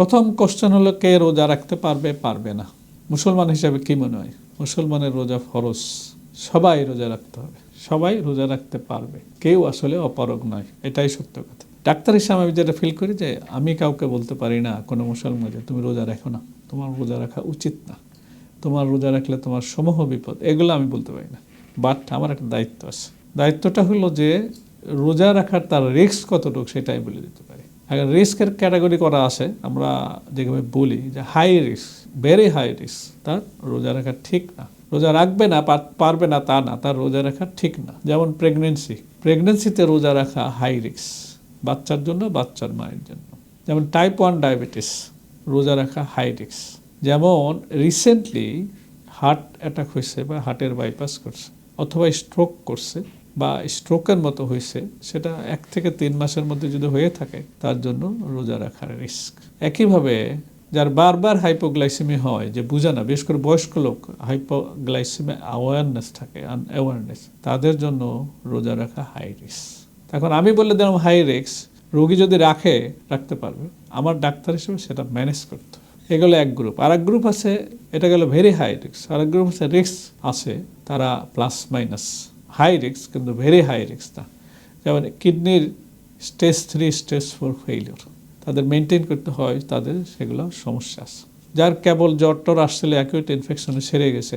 প্রথম কোশ্চেন হলো কে রোজা রাখতে পারবে পারবে না। মুসলমান হিসাবে কি মনে হয়? মুসলমানের রোজা ফরজ। সবাই রোজা রাখতে হবে। সবাই রোজা রাখতে পারবে। কেউ আসলে অপারগ নয়। এটাই সত্য কথা। ডাক্তার হিসাবে আমি যেটা ফিল করি যে, আমি কাউকে বলতে পারি না, কোনো মুসলমান যে, তুমি রোজা রাখো না। তোমার রোজা রাখা উচিত না। তোমার রোজা রাখলে তোমার সমূহ বিপদ। এগুলো আমি বলতে পারি না। বাট আমার একটা দায়িত্ব আছে। দায়িত্বটা হলো যে, রোজা রাখার তার রিস্ক কতটুকু সেটাই বলে দিতে পারি। এখন রিস্কের ক্যাটাগরি করা আছে, আমরা যেভাবে বলি যে high risk very high risk তার রোজা রাখা ঠিক না। রোজা রাখবে না পারবে না তা না তার রোজা রাখা ঠিক না। যেমন প্রেগনেন্সি প্রেগনেন্সিতে রোজা রাখা হাই রিস্ক বাচ্চার জন্য, বাচ্চার মায়ের জন্য। যেমন টাইপ ওয়ান ডায়াবেটিস রোজা রাখা হাই রিস্ক যেমন রিসেন্টলি হার্ট অ্যাটাক হয়েছে বা হার্টের বাইপাস করছে, অথবা স্ট্রোক করছে বা স্ট্রোকের মতো হয়েছে, সেটা এক থেকে তিন মাসের মধ্যে যদি হয়ে থাকে, তার জন্য রোজা রাখার রিস্ক একইভাবে যার বারবার হাইপোগ্লাইসেমি হয়, যে বুঝে না, বিশেষ করে বয়স্ক লোক হাইপোগ্লাইসেমি অ্যাওয়ারনেস থাকে অ্যাওয়ারনেস তাদের জন্য রোজা রাখা হাই রিস্ক এখন আমি বলে দিলাম হাই রিস্ক রোগী যদি রাখে, রাখতে পারবে। আমার ডাক্তার হিসেবে সেটা ম্যানেজ করতে এগুলো এক গ্রুপ আর এক গ্রুপ আছে, এটা গেল ভেরি হাই রিস্ক আর এক গ্রুপ আছে রিস্ক আছে, তারা প্লাস মাইনাস হাই রিস্ক কিন্তু ভেরি হাই রিস্ক না। যেমন কিডনির stage three stage four failure তাদের মেনটেন করতে হয়, তাদের সেগুলো সমস্যা আছে। যার কেবল জ্বর টর আসলে অ্যাকিউট ইনফেকশনে সেরে গেছে,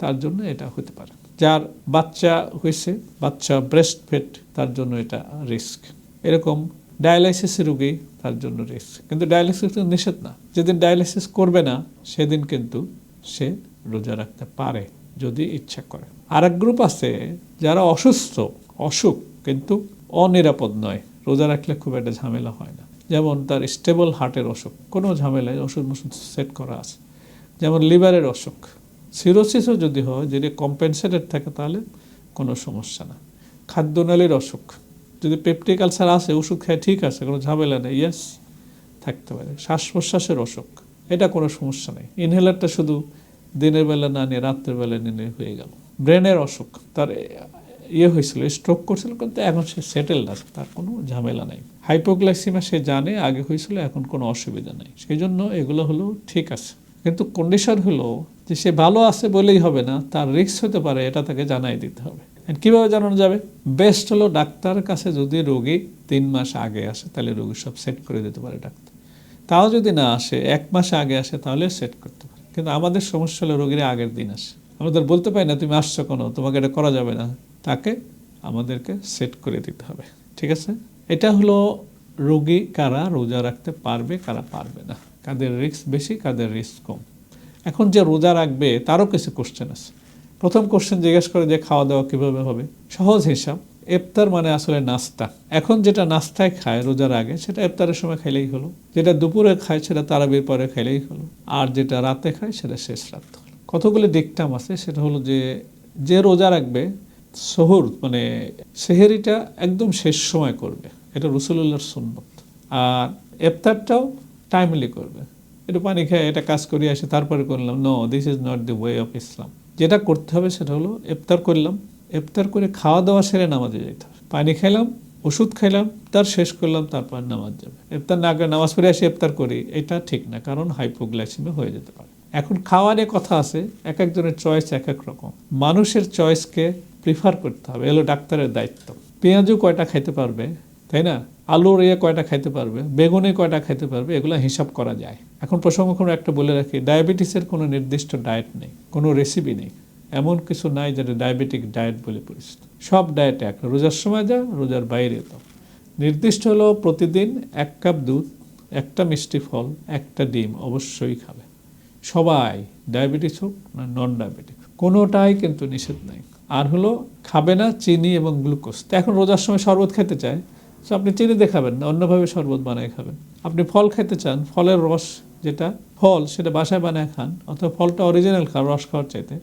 তার জন্য এটা হতে পারে। যার বাচ্চা হয়েছে, বাচ্চা ব্রেস্ট ফেট তার জন্য এটা রিস্ক এরকম ডায়ালাইসিস রোগী, তার জন্য রিস্ক কিন্তু ডায়ালাইসিস তো নিষেধ না। যেদিন ডায়ালাইসিস করবে না, সেদিন কিন্তু সে রোজা রাখতে পারে। যদি ইচ্ছা করে। আর এক গ্রুপ আছে যারা অসুস্থ, অসুখ কিন্তু অনিরাপদ নয়। রোজা রাখলে খুব একটা ঝামেলা হয় না। যেমন তার স্টেবল হার্টের অসুখ, কোনো ঝামেলায় ওষুধ মষুধ সেট করা আছে। যেমন লিভারের অসুখ সিরোসিসও যদি হয়, যদি কম্পেনসেটেড থাকে তাহলে কোনো সমস্যা না। খাদ্যনালীর অসুখ, যদি পেপটিক আলসার আছে ওষুধ খায় ঠিক আছে, কোনো ঝামেলা নেই ইয়েস থাকতে পারে। শ্বাস প্রশ্বাসের অসুখ, এটা কোনো সমস্যা নেই। ইনহেলারটা শুধু দিনের বেলা না নিয়ে রাত্রের বেলা নিলে হয়ে গেল। ব্রেনের অসুখ, তার ইয়ে হয়েছিল স্ট্রোক করছিল, কিন্তু এখন সে সেটেলড আছে তার কোনো ঝামেলা নাই। হাইপোগ্লাইসিমা সে জানে আগে হয়েছিল, এখন কোনো অসুবিধা নাই। সেই জন্য এগুলো হলো ঠিক আছে। কিন্তু কন্ডিশন হলো যে সে ভালো আছে বলেই হবে না, তার রিস্ক হতে পারে, এটা তাকে জানাই দিতে হবে। কীভাবে জানানো যাবে? বেস্ট হলো ডাক্তারের কাছে যদি রোগী তিন মাস আগে আসে, তাহলে রোগী সব সেট করে দিতে পারে ডাক্তার। তাও যদি না আসে, এক মাস আগে আসে, তাহলে সেট করতে পারে। কিন্তু আমাদের সমস্যা হলো রোগীরা আগের দিন আসে। আমরা আমাদের বলতে পারি না, তুমি আসছো কোনো? তোমাকে এটা করা যাবে না। তাকে আমাদেরকে সেট করে দিতে হবে। ঠিক আছে? এটা হলো রোগী কারা রোজা রাখতে পারবে, কারা পারবে না। কাদের রিস্ক বেশি, কাদের রিস্ক কম। এখন যে রোজা রাখবে, তারও কিছু কোশ্চেন আছে। প্রথম কোশ্চেন জিজ্ঞেস করে যে খাওয়া দাওয়া কীভাবে হবে? সহজ হিসাব। ইফতার মানে আসলে নাস্তা। এখন যেটা নাস্তায় খায় রোজার আগে, সেটা ইফতারের সময় খাইলেই হলো। যেটা দুপুরে খায়, সেটা তারাবির পরে খাইলেই হলো। আর যেটা রাতে খায়, সেটা শেষ রাত হলো। কতগুলি দিকটাম আছে, সেটা হলো যে যে রোজা রাখবে, সহুর মানে সেহেরিটা একদম শেষ সময় করবে। এটা রসুল্লাহর সুন্নত। আর এফতারটাও টাইমলি করবে। একটু পানি খেয়ে এটা কাজ করে আসে তারপরে করলাম no this is not the way of Islam যেটা করতে হবে সেটা হলো ইফতার করলাম ইফতার করে খাওয়া দাওয়া সেরে নামাজে যেতে হবে। পানি খেলাম ওষুধ খাইলাম, তার শেষ করলাম, তারপর নামাজ যাবে। ইফতার না করে নামাজ পড়ে আসে ইফতার করি, এটা ঠিক না, কারণ হাইপোগ্লাইসিমি হয়ে যেতে পারে। এখন খাওয়া নিয়ে কথা আছে, এক একজনের চয়েস এক এক রকম। মানুষের চয়েসকে প্রিফার করতে হবে এলো ডাক্তারের দায়িত্ব। পেঁয়াজও কয়টা খাইতে পারবে, তাই না? আলুর ইয়ে কয়টা খাইতে পারবে, বেগুনে কয়টা খাইতে পারবে, এগুলো হিসাব করা যায়। এখন প্রসঙ্গক্রমে একটা বলে রাখি, ডায়াবেটিসের কোনো নির্দিষ্ট ডায়েট নেই, কোনো রেসিপি নেই। এমন কিছু নাই যেটা ডায়াবেটিক ডায়েট বলে পরিচিত। সব ডায়েট এক, রোজার সময় যা, রোজার বাইরে তো। নির্দিষ্ট হলো প্রতিদিন এক কাপ দুধ, একটা মিষ্টি ফল, একটা ডিম অবশ্যই খাবে। সবাই ডায়াবেটিস হোক না নন ডায়াবেটিক কোনোটাই কিন্তু নিষেধ নাই। আর হলো খাবে না চিনি এবং গ্লুকোজ তো এখন রোজার সময় শরবত খেতে চায়, তো আপনি চিনি দিয়ে খাবেন না, অন্যভাবে শরবত বানায় খাবেন। আপনি ফল খেতে চান, ফলের রস যেটা, ফল সেটা বাসায় বানায় খান, অথবা ফলটা অরিজিনাল খান, রস খাওয়ার চাইতে।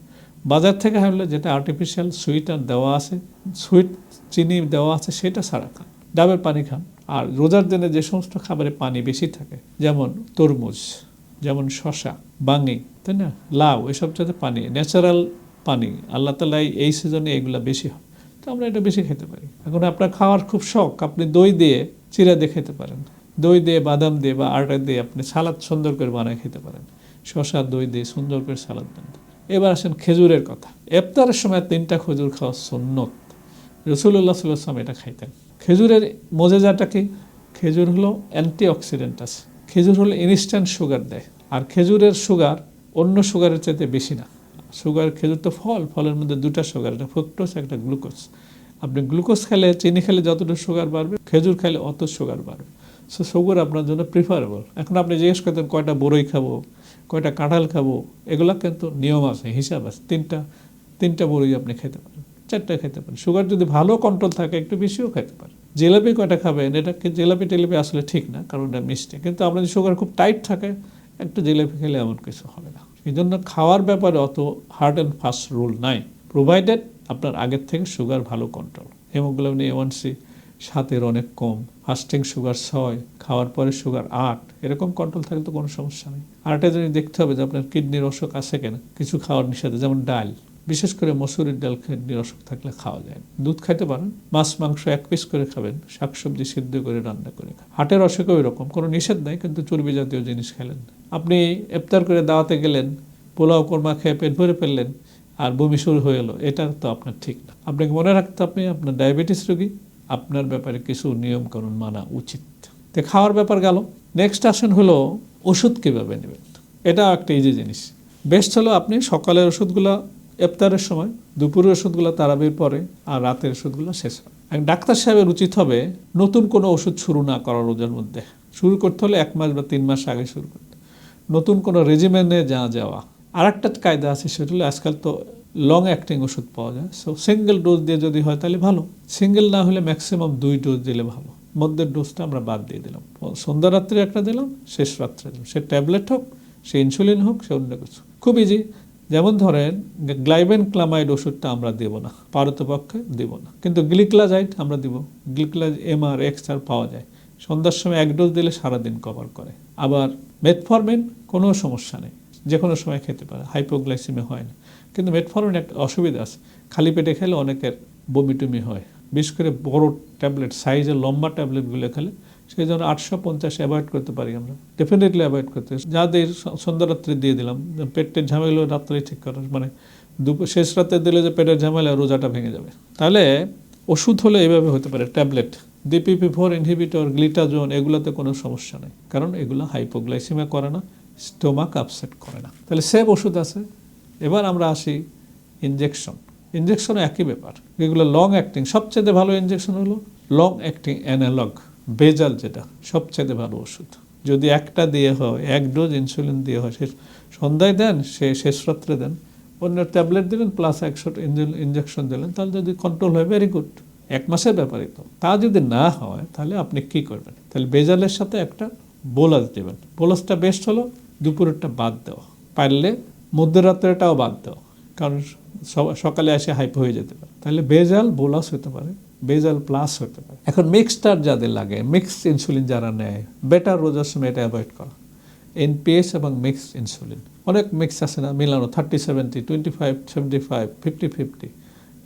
বাজার থেকে আনলে যেটা আর্টিফিশিয়াল সুইটার দেওয়া আছে সুইট চিনি দেওয়া আছে, সেটা ছাড়া খান। ডাবের পানি খান। আর রোজার দিনে যে সমস্ত খাবারে পানি বেশি থাকে, যেমন তরমুজ, যেমন শশা বাঙি, তাই না? লাউ, এসব যাতে পানি ন্যাচারাল পানি, আল্লাহ তালাই এই সিজনে এগুলা বেশি হয়। তো আমরা এটা বেশি খেতে পারি। এখন আপনার খাওয়ার খুব শখ, আপনি দই দিয়ে চিরা দিয়ে খেতে পারেন। দই দিয়ে বাদাম দিয়ে বা আটা দিয়ে আপনি সালাদ সুন্দর করে বানায় খেতে পারেন। শশা দই দিয়ে সুন্দর করে সালাদ বানান এবার আসেন খেজুরের কথা। এফতারের সময় তিনটা খেজুর খাওয়া সুন্নত। রসুল্লাহ সাল্লাম এটা খাইতেন। খেজুরের মজেজাটা কি? খেজুর হলো অ্যান্টি অক্সিডেন্ট আছে। খেজুর হলো ইনস্ট্যান্ট সুগার দেয়। আর খেজুরের সুগার অন্য সুগারের চাইতে বেশি না। সুগার খেজুর তো ফল, ফলের মধ্যে দুটা সুগার একটা ফ্রুক্টোজ একটা গ্লুকোজ আপনি গ্লুকোজ খেলে, চিনি খেলে যতটা সুগার বাড়বে, খেজুর খেলে অত সুগার বাড়বে। সো সুগার আপনার জন্য প্রিফারেবল এখন আপনি জিজ্ঞেস করতেন, কয়টা বড়ই খাব? কয়টা কাঁঠাল খাব, এগুলা কিন্তু নিয়ম আছে, হিসাব আছে। তিনটা তিনটা বড়ই আপনি খেতে পারেন, চারটা খেতে পারেন। সুগার যদি ভালো কন্ট্রোল থাকে, একটু বেশিও খেতে পারেন। জিলাপি কয়টা খাবেন, এটা জিলাপি টেলাপি আসলে ঠিক না, কারণ এটা মিষ্টি। কিন্তু আপনার যদি সুগার খুব টাইট থাকে, একটু জিলাপি খেলে এমন কিছু হবে না। এই জন্য খাওয়ার ব্যাপারে অত হার্ড অ্যান্ড ফাস্ট রুল নাই। প্রোভাইডেড আপনার আগের থেকে সুগার ভালো control hemoglobin A one C সাতের অনেক কম। ফাস্টিং সুগার ছয়, খাওয়ার পরে সুগার আট, এরকম কন্ট্রোল থাকলে তো কোনো সমস্যা নেই। আর একটা জিনিস দেখতে হবে যে আপনার কিডনির অসুখ আছে কিনা, কিছু খাওয়ার নিষেধ, যেমন ডাল। বিশেষ করে মসুরির ডাল কিডনির অসুখ থাকলে খাওয়া যায় দুধ খাইতে পারেন, মাছ, মাংস এক পিস করে খাবেন, শাকসবজি সিদ্ধ করে, রান্না করে খান। হাটের অসুখও এরকম, কোনো নিষেধ নাই, কিন্তু চর্বি জাতীয় জিনিস খেলেন। আপনি ইফতার করে দাওয়াতে গেলেন, পোলাও কোরমা খেয়ে পেট ভরে ফেললেন, আর বমি শুরু হয়ে গেলো এটা তো আপনার ঠিক না। আপনাকে মনে রাখতে হবে, আপনার ডায়াবেটিস রোগী আপনার ব্যাপারে কিছু নিয়ম কানুন মানা উচিত। তো খাওয়ার ব্যাপার গেল। নেক্সট আসেন হলো ওষুধ কীভাবে নেবেন? এটা একটা ইজি জিনিস। বেস্ট হলো আপনি সকালের ওষুধগুলো ইফতারের সময়, দুপুরের ওষুধগুলো তারাবির পরে আর রাতের ওষুধগুলো শেষ হয়। ডাক্তার সাহেবের উচিত হবে নতুন কোনো ওষুধ শুরু না করার রোজার মধ্যে। শুরু করতে হলে এক মাস বা তিন মাস আগে শুরু করতে। নতুন কোনো রেজিমেন্টে যা যাওয়া। আর একটা কায়দা আছে, সেটা হলো আজকাল তো লং অ্যাক্টিং ওষুধ পাওয়া যায়। সো সিঙ্গেল ডোজ দিয়ে যদি হয় তাহলে ভালো। সিঙ্গেল না হলে ম্যাক্সিমাম দুই ডোজ দিলে ভালো। মধ্যের ডোজটা আমরা বাদ দিয়ে দিলাম। সন্ধ্যা রাত্রে একটা দিলাম, শেষ রাত্রে দিলাম। সে ট্যাবলেট হোক, সে ইনসুলিন হোক, সে অন্য কিছু। খুব ইজি যেমন ধরেন, গ্লাইবেন ক্লামাইড ওষুধটা আমরা দেব না। পারতপক্ষে দেব না। কিন্তু গ্লিক্লাজাইড আমরা দিব। গ্লিক্লাজ এম আর এক্স আর পাওয়া যায়। সন্ধ্যার সময় এক ডোজ দিলে সারাদিন কভার করে। আবার মেটফরমিন কোনো সমস্যা নেই। যে কোনো সময় খেতে পারে। হাইপোগ্লাইসিমে হয় না। কিন্তু মেটফরমিন একটা অসুবিধা আছে। খালি পেটে খেলে অনেকের বমি টুমি হয়। বিশেষ করে বড় ট্যাবলেট সাইজের লম্বা ট্যাবলেটগুলো খেলে সেই জন্য আটশো পঞ্চাশ অ্যাভয়েড করতে পারি আমরা। ডেফিনেটলি অ্যাভয়েড করতে যাদের স- সন্ধ্যা রাত্রে দিয়ে দিলাম, পেটের ঝামেলা রাত্রে ঠিক করার মানে দুপুর শেষ রাতে দিলে যে পেটের ঝামেলা, রোজাটা ভেঙে যাবে। তাহলে ওষুধ হলে এভাবে হতে পারে। Tablet DPP four inhibitor glitazone এগুলোতে কোনো সমস্যা নেই। কারণ এগুলো হাইপোগ্লাইসিমা করে না স্টোমাক আপসেট করে না। তাহলে সেভ ওষুধ আছে। এবার আমরা আসি ইনজেকশন ইনজেকশনও একই ব্যাপার। এগুলো লং অ্যাক্টিং সবচেয়ে ভালো ইনজেকশন হলো লং অ্যাক্টিং অ্যানালগ বেজাল যেটা, সবচেয়ে ভালো ওষুধ। যদি একটা দিয়ে হয়, এক ডোজ ইনসুলিন দিয়ে হয়, সে সন্ধ্যায় দেন, সে শেষ রাত্রে দেন অন্য ট্যাবলেট দিলেন প্লাস একশো ইনজেকশন দিলেন, তাহলে যদি কন্ট্রোল হয় ভেরি গুড এক মাসের ব্যাপারই তো। তা যদি না হয়, তাহলে আপনি কি করবেন? তাহলে বেজালের সাথে একটা বোলাস দেবেন। বোলাসটা বেস্ট হলো, দুপুরেরটা বাদ দেওয়া। পারলে মধ্যরাত্রেটাও বাদ দেওয়া কারণ সকালে এসে হাইপ হয়ে যেতে পারে। তাহলে বেজাল বোলাস হতে পারে, বেজাল প্লাস হতে পারে। এখন মিক্সটার যাদের লাগে মিক্সড ইনসুলিন যারা নেয় বেটার রোজার সময় এটা অ্যাভয়েড করা। এনপিএস এবং মিক্সড ইনসুলিন অনেক মিক্স আছে না, মিলানো thirty seventy twenty five seventy five fifty fifty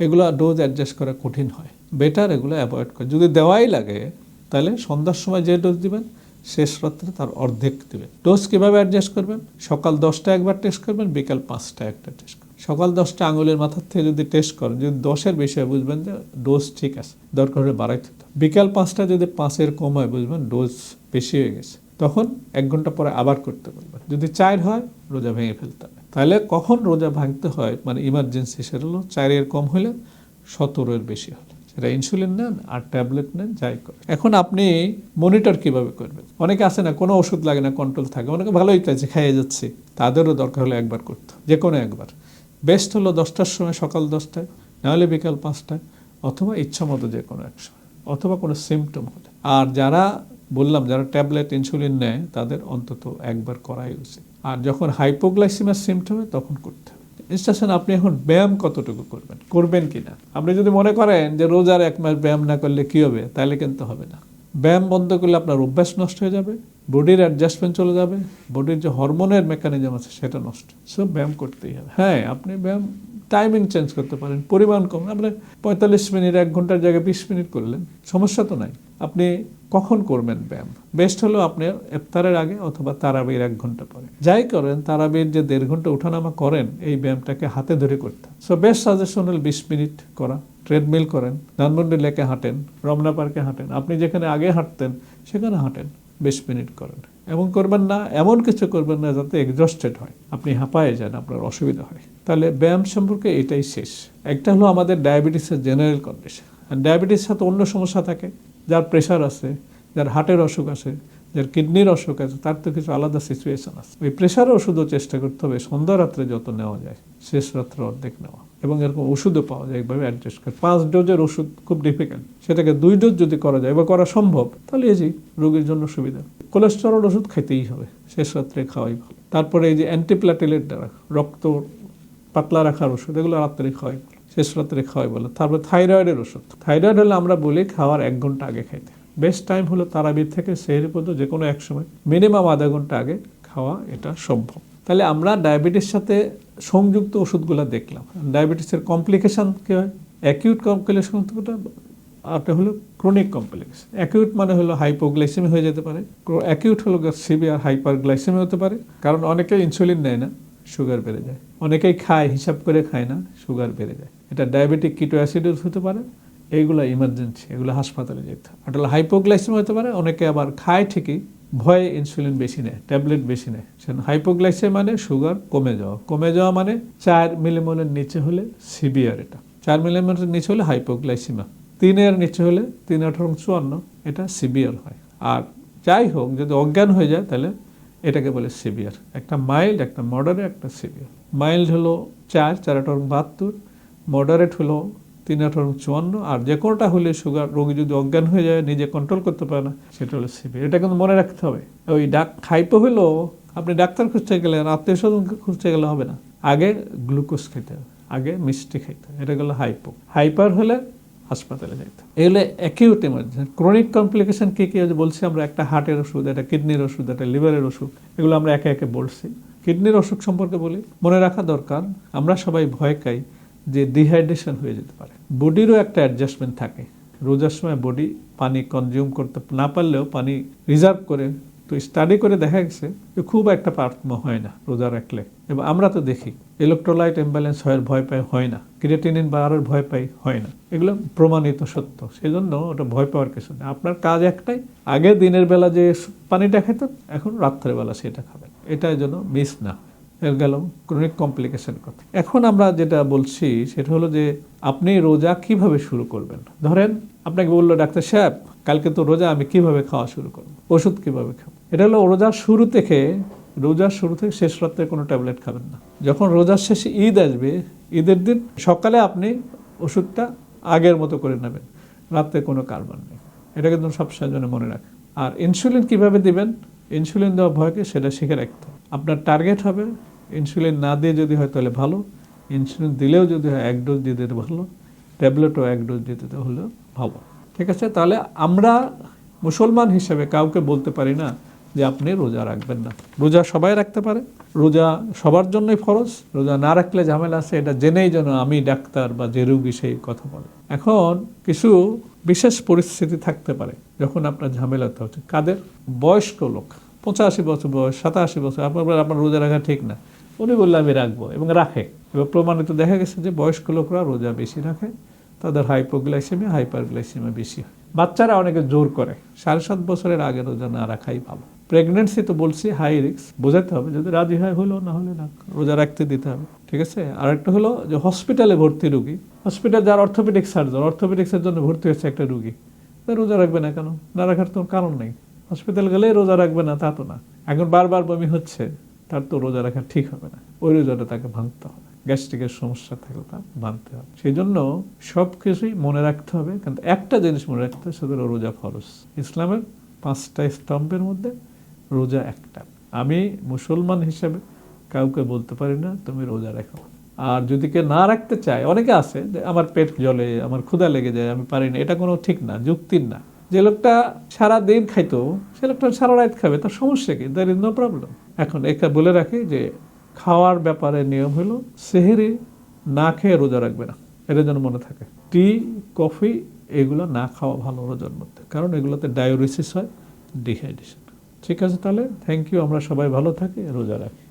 এগুলো ডোজ অ্যাডজাস্ট করা কঠিন হয়। বেটার এগুলো অ্যাভয়েড করে। যদি দেওয়াই লাগে, তাহলে সন্ধ্যার সময় যে ডোজ দিবেন শেষ রাত্রে তার অর্ধেক দিবেন। ডোজ কীভাবে অ্যাডজাস্ট করবেন? সকাল দশটা একবার টেস্ট করবেন, বিকাল পাঁচটা একটা টেস্ট করবেন। সকাল দশটা আঙুলের মাথার থেকে যদি টেস্ট করেন, যদি দশের বেশি হয়, বুঝবেন যে ডোজ ঠিক আছে, দরকার হলে বাড়াইতে বিকাল পাঁচটা যদি পাঁচের কম হয়, বুঝবেন ডোজ বেশি হয়ে গেছে, তখন এক ঘণ্টা পরে আবার করতে বলবেন। যদি চার হয়, রোজা ভেঙে ফেলতে হবে। তাহলে কখন রোজা ভাঙতে হয় মানে ইমার্জেন্সি সেটা হলো চারের কম হলে সতেরোর বেশি হলে। সেটা ইনসুলিন নেন আর ট্যাবলেট নেন, যাই করে এখন আপনি মনিটর কীভাবে করবেন? অনেকে আছে না, কোনো ওষুধ লাগে না কন্ট্রোল থাকে। অনেকে ভালোই চাইছে খাইয়ে যাচ্ছে, তাদেরও দরকার হলে একবার করতে যে কোনো একবার। বেস্ট হলো দশটার সময়, সকাল দশটায় নাহলে বিকাল পাঁচটায়, অথবা ইচ্ছা মতো যে কোনো এক সময়, অথবা কোনো সিমটম হলে। আর যারা, বললাম, যারা ট্যাবলেট ইনসুলিন নেয়, তাদের অন্তত একবার করাই উচিত। আর যখন হাইপোগ্লাইসিমার সিমটমে তখন করতে হবে। ইনস্ট্রাকশন আপনি এখন ব্যায়াম কতটুকু করবেন? করবেন কি না আপনি যদি মনে করেন যে রোজার এক মাস ব্যায়াম না করলে কী হবে, তাহলে কিন্তু হবে না। ব্যায়াম বন্ধ করলে আপনার অভ্যাস নষ্ট হয়ে যাবে বডির অ্যাডজাস্টমেন্ট চলে যাবে বডির যে হরমোনের মেকানিজম আছে, সেটা নষ্ট। সব ব্যায়াম করতেই হবে। হ্যাঁ আপনি ব্যায়াম টাইমিং চেঞ্জ করতে পারেন, পরিমাণ কম। আপনি পঁয়তাল্লিশ মিনিট, এক ঘণ্টার জায়গায় বিশ মিনিট করলেন, সমস্যা তো নাই। আপনি কখন করবেন ব্যায়াম? বেস্ট হলো আপনি ইফতারের আগে অথবা তারাবির এক ঘণ্টা পরে। যাই করেন, তারাবির যে দেড় ঘণ্টা উঠানামা করেন, এই ব্যায়ামটাকে হাতে ধরে করতে সো বেস্ট সাজেশন হল বিশ মিনিট করা। ট্রেডমিল করেন, ধানমন্ডি লেকে হাঁটেন, রমনা পার্কে হাঁটেন। আপনি যেখানে আগে হাঁটতেন, সেখানে হাঁটেন, বিশ মিনিট করেন। এমন করবেন না, এমন কিছু করবেন না যাতে এক্সস্টেড হয়। আপনি হাঁপায়ে যান, আপনার অসুবিধা হয়। তাহলে ব্যায়াম সম্পর্কে এটাই শেষ। একটা হলো আমাদের ডায়াবেটিসের জেনারেল কন্ডিশন আর ডায়াবেটিস সাথে অন্য সমস্যা থাকে। যার প্রেশার আছে, যার হার্টের অসুখ আছে, যার কিডনির অসুখ আছে, তার তো কিছু আলাদা সিচুয়েশন আছে। ওই প্রেশার ওষুধও চেষ্টা করতে হবে, সন্ধ্যা রাত্রে যত নেওয়া যায়, শেষ রাত্রে অর্ধেক নেওয়া। এবং এরকম ওষুধও পাওয়া যায় এইভাবে অ্যাডজাস্ট করে। পাঁচ ডোজের ওষুধ খুব ডিফিকাল্ট সেটাকে দুই ডোজ যদি করা যায় বা করা সম্ভব, তাহলে এই যে রোগীর জন্য সুবিধা। কোলেস্টেরল ওষুধ খাইতেই হবে, শেষ রাত্রে খাওয়াই ভালো। তারপরে এই যে অ্যান্টিপ্লাটিলেট দ্বারা, রক্ত পাতলা রাখার ওষুধ, এগুলো রাত্রে খাওয়াই শেষ রাত্রে খাওয়াই ভালো। তারপর থাইরয়েডের ওষুধ। থাইরয়েড হলে আমরা বলি খাওয়ার এক ঘণ্টা আগে খাইতে বেস্ট টাইম হলো তারাবির থেকে সেহরি পর্যন্ত যে কোনো এক সময় মিনিমাম আধা ঘণ্টা আগে খাওয়া এটা সম্ভব। তাহলে আমরা ডায়াবেটিস সাথে সংযুক্ত ওষুধগুলো দেখলাম। ডায়াবেটিসের কমপ্লিকেশান কী হয়? অ্যাকিউট কমপ্লিকেশন আপনি হলো ক্রনিক কমপ্লিকেশন। অ্যাকিউট মানে হলো হাইপোগ্লাইসেমি হয়ে যেতে পারে। অ্যাকিউট হলো সিভিয়ার হাইপার গ্লাইসেমি হতে পারে। কারণ অনেকে ইনসুলিন নেয় না, সুগার বেড়ে যায়। অনেকেই খায়, হিসাব করে খায় না, সুগার বেড়ে যায়। এটা ডায়াবেটিক কিটো অ্যাসিডোজ হতে পারে। এইগুলো ইমার্জেন্সি এগুলো হাসপাতালে যেতে হয়। এটা হাইপোগ্লাইসেমি হতে পারে। অনেকে আবার খায় ঠিকই ভয়ে ইনসুলিন বেশি নেয় ট্যাবলেট বেশি নেয়। সেখানে হাইপোগ্লাইসেমি মানে সুগার কমে যাওয়া। কমে যাওয়া মানে চার মিলিমোলের নিচে হলে সিভিয়ার এটা। চার মিলিমোলের নিচে হলে হাইপোগ্লাইসিমা তিনের নিচে হলে তিন আঠারো চুয়ান্ন, এটা সিভিয়ার হয়। আর যাই হোক, যদি অজ্ঞান হয়ে যায়, তাহলে এটাকে বলে সিভিয়ার একটা মাইল্ড একটা মডারেট একটা সিভিয়ার মাইল্ড হলো চার চার আঠারো বাহাত্তর মডারেট হলো তিন, আঠারো, চুয়ান্ন, আর যে কোনোটা হলে সুগার রোগী যদি অজ্ঞান হয়ে যায়, নিজে কন্ট্রোল করতে পারে না, সেটা হলো সিভিয়ার এটা কিন্তু মনে রাখতে হবে। ওই ডাক হাইপো হলেও আপনি ডাক্তার খুঁজতে গেলে আত্মীয় স্বজন খুঁজতে গেলে হবে না। আগে গ্লুকোজ খেতে হবে, আগে মিষ্টি খাইতে হবে, এটা গেলো হাইপো হাইপার হলে হাসপাতালে যাইতে হবে। এগুলো অ্যাকিউট ইমার্জেন্সি ক্রনিক কমপ্লিকেশন কী কী বলছি আমরা? একটা হার্টের ওষুধ, একটা কিডনির ওষুধ, একটা লিভারের ওষুধ, এগুলো আমরা একে একে বলছি। কিডনির অসুখ সম্পর্কে বলি। মনে রাখা দরকার, আমরা সবাই ভয় খাই যে ডিহাইড্রেশন হয়ে যেতে পারে। বডিরও একটা অ্যাডজাস্টমেন্ট থাকে। রোজার সময় বডি পানি কনজিউম করতে না পারলেও পানি রিজার্ভ করে, তো স্টাডি করে দেখা গেছে যে খুব একটা পারতম্য হয় না রোজা রাখলে। এবং আমরা তো দেখি ইলেকট্রোলাইট ইমব্যালেন্স হয় ভয় পাই হয় না। ক্রিয়েটিনিন বাড়ার ভয় পাই হয় না। এগুলো প্রমাণিত সত্য। সেই জন্য ওটা ভয় পাওয়ার কিছু না আপনার কাজ একটাই, আগে দিনের বেলা যে পানিটা খেতেন এখন রাত্রেবেলা সেটা খাবেন। এটাই যেন মিস না হয়। গেল ক্রনিক কমপ্লিকেশন কথা। এখন আমরা যেটা বলছি, সেটা হলো যে আপনি রোজা কীভাবে শুরু করবেন? ধরেন আপনাকে বলল ডাক্তার সাহেব, কালকে তো রোজা, আমি কীভাবে খাওয়া শুরু করব? ওষুধ কীভাবে খাব? এটা হলো রোজার শুরু থেকে, রোজার শুরু থেকে শেষ রাত্রে কোনো ট্যাবলেট খাবেন না। যখন রোজার শেষে ঈদ আসবে, ঈদের দিন সকালে আপনি ওষুধটা আগের মতো করে নেবেন। রাত্রে কোনো কারবার নেই। এটা কিন্তু সবসময় জন্য মনে রাখেন আর ইনসুলিন কীভাবে দিবেন? ইনসুলিন দেওয়া ভয়কে সেটা শিখে রাখতে। আপনার টার্গেট হবে ইনসুলিন না দিয়ে যদি হয় তাহলে ভালো। ইনসুলিন দিলেও যদি হয় এক ডোজ দিয়ে দিতে ভালো। ট্যাবলেটও এক ডোজ দিয়ে দিতে হলেও ভালো। ঠিক আছে? তাহলে আমরা মুসলমান হিসেবে কাউকে বলতে পারি না যে আপনি রোজা রাখবেন না। রোজা সবাই রাখতে পারে। রোজা সবার জন্যই ফরজ। রোজা না রাখলে ঝামেলা আছে। এটা জেনেই যেন আমি ডাক্তার বা যে রুগী সেই কথা বলে। এখন কিছু বিশেষ পরিস্থিতি থাকতে পারে যখন আপনার ঝামেলাতে হচ্ছে। কাদের? বয়স্ক লোক। পঁচাশি বছর বয়স, সাতাশি বছর। আপনার আপনার রোজা রাখা ঠিক না। উনি বললে, আমি রাখব। এবং রাখে। এবার প্রমাণিত দেখা গেছে যে বয়স্ক লোকরা রোজা বেশি রাখে, তাদের হাইপোগ্লাইসেমিয়া, হাইপারগ্লাইসেমিয়া বেশি হয়। বাচ্চারা অনেকে জোর করে, সাড়ে সাত বছরের আগে রোজা না রাখাই ভালো। প্রেগনেন্সি তো বলছি, হাই রিক্স বোঝাতে হবে, যদি রাজি হয় হলো, না হলে না। রোজা রাখতে দিতে হবে, ঠিক আছে? আর একটা হলো যে হসপিটালে ভর্তি রুগী। হসপিটাল যার অর্থোপেডিক সার্জন, অর্থোপেডিক্সের জন্য ভর্তি হয়েছে একটা রুগী। তা রোজা রাখবে না কেন? না রাখার তো কারণ নেই। হসপিটাল গেলেই রোজা রাখবে না, তা তো না। এখন বারবার বমি হচ্ছে। তার তো রোজা রাখা ঠিক হবে না। ওই রোজাটা তাকে ভাঙতে হবে। গ্যাস্ট্রিকের সমস্যা থাকলে তা ভাঙতে হবে। সেই জন্য সব কিছুই মনে রাখতে হবে। কিন্তু একটা জিনিস মনে রাখতে হবে, সেটা রোজা ফরজ। ইসলামের পাঁচটা স্তম্ভের মধ্যে রোজা একটা। আমি মুসলমান হিসেবে কাউকে বলতে পারি না, তুমি রোজা রাখো। আর যদি কেউ না রাখতে চায়, অনেকে আছে যে, আমার পেট জ্বলে, আমার ক্ষুধা লেগে যায়, আমি পারি না। এটা কোনো ঠিক না, যুক্তির না। যে লোকটা সারা দিন খাইতো, সে লোকটা সারা রাত খাবে, তার সমস্যা কি? দ্যার ইজ নো প্রবলেম এখন এটা বলে রাখি যে খাওয়ার ব্যাপারে নিয়ম হলো সেহেরি না খেয়ে রোজা রাখবে না। এটা যেন মনে থাকে। টি, কফি, এগুলো না খাওয়া ভালো রোজার মধ্যে। কারণ এগুলোতে ডায়োরিসিস হয়, ডিহাইড্রেশন। ঠিক আছে তাহলে? থ্যাংক ইউ আমরা সবাই ভালো থাকি, রোজা রাখি।